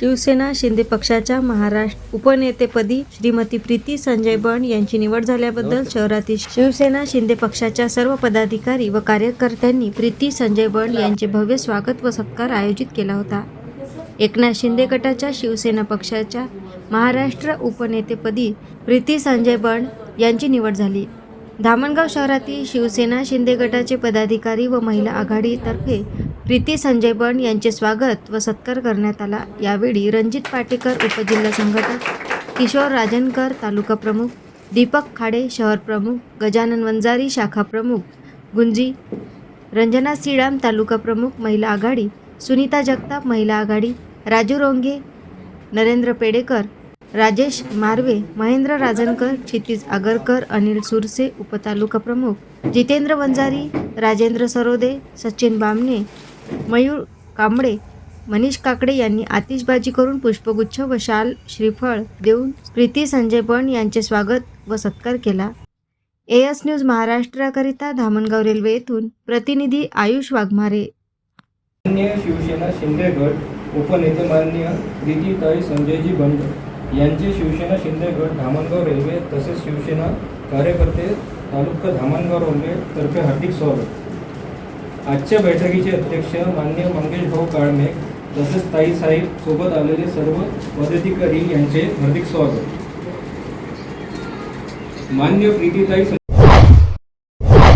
शिवसेना शिंदे पक्षाच्या महाराष्ट्र उपनेतेपदी श्रीमती प्रीती संजय बंड यांची निवड झाल्याबद्दल शहरातील शिवसेना शिंदे पक्षाच्या सर्व पदाधिकारी व कार्यकर्त्यांनी प्रीती संजय बंड यांचे भव्य स्वागत व सत्कार आयोजित केला होता. एकनाथ शिंदे गटाच्या शिवसेना पक्षाच्या महाराष्ट्र उपनेतेपदी प्रीती संजय बंड यांची निवड झाली. धामणगाव शहरातील शिवसेना शिंदे गटाचे पदाधिकारी व महिला आघाडीतर्फे प्रीती संजय बंड यांचे स्वागत व सत्कार करण्यात आला. यावेळी रणजित पाटेकर उपजिल्हा संघटक किशोर राजनकर तालुका प्रमुख दीपक खाडे शहर प्रमुख गजानन वंजारी शाखा प्रमुख गुंजी रंजना श्रीराम तालुका प्रमुख महिला आघाडी सुनीता जगताप महिला आघाडी राजू रोंगे नरेंद्र पेडेकर राजेश मार्वे महेंद्र राजनकर क्षितिज आगरकर अनिल सुरसे उपतालुका प्रमुख जितेंद्र वंजारी राजेंद्र सरोदे सचिन बामणे मयूर कांबळे मनीष काकडे यांनी आतिषबाजी करून पुष्पगुच्छ व शाल श्रीफळ देऊन प्रीती संजय बन यांचे स्वागत व सत्कार केला. एएस न्यूज महाराष्ट्राकरिता धामणगाव रेल्वे येथून प्रतिनिधी आयुष वाघमारे. शिवसेना शिंदे गट उपनेते माननीय प्रीतीताई संजयजी बंड यांचे शिवसेना शिंदे गट धामणगाव रेल्वे तसेच शिवसेना कार्यकर्ते तालुका धामणगाव रेल्वे तर्फे हार्दिक स्वागत. आजच्या बैठकीचे अध्यक्ष मान्य मंगेश भाऊ काळमे तसेच ताई साहेब सोबत आलेले सर्व पदाधिकारी यांचे हार्दिक स्वागत. मान्य प्रीतीताई